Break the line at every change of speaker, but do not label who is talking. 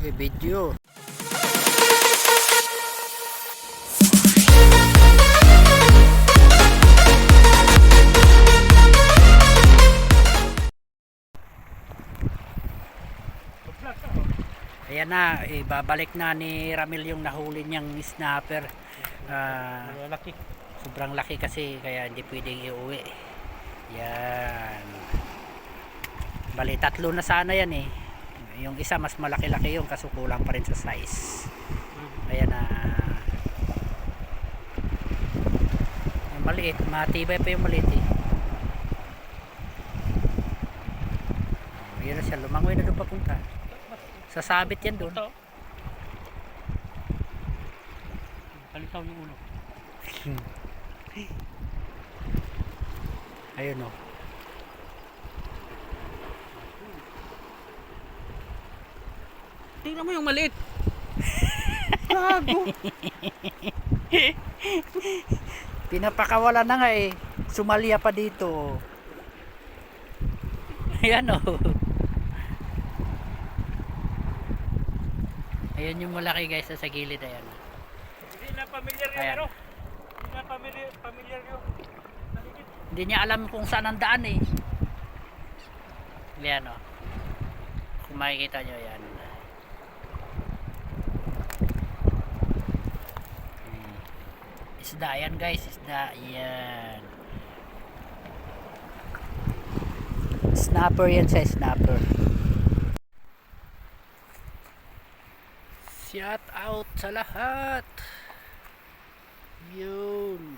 May video. Ayan na, ibabalik na ni Ramil yung nahuli niyang snapper. Ah,
Malaki.
sobrang laki kasi kaya hindi pwedeng iuwi. Yan. Bali, tatlo na sana yan eh. Yung isa mas malaki-laki yung kaso kulang pa rin sa size. Ayan na. Yung maliit, matibay pa yung maliit eh. Ayan na siya, lumangoy na doon papunta. Sasabit yan doon.
Kalitaw yung ulo.
Ayun oh.
Tingnan mo yung maliit. Gago.
Pinapakawala na nga eh. Sumalya pa dito. Ayan o. Ayan yung malaki guys sa gilid. Ayan.
Hindi na familiar yung
Ayan.
ano. Hindi na familiar, familiar yung maligid.
Hindi niya alam kung saan ang daan eh. Ayan o. Kung makikita nyo yan. Hmm. Isda yan guys. Isda. Yan. Snapper yan sa snapper. Shout out sa lahat. Yun.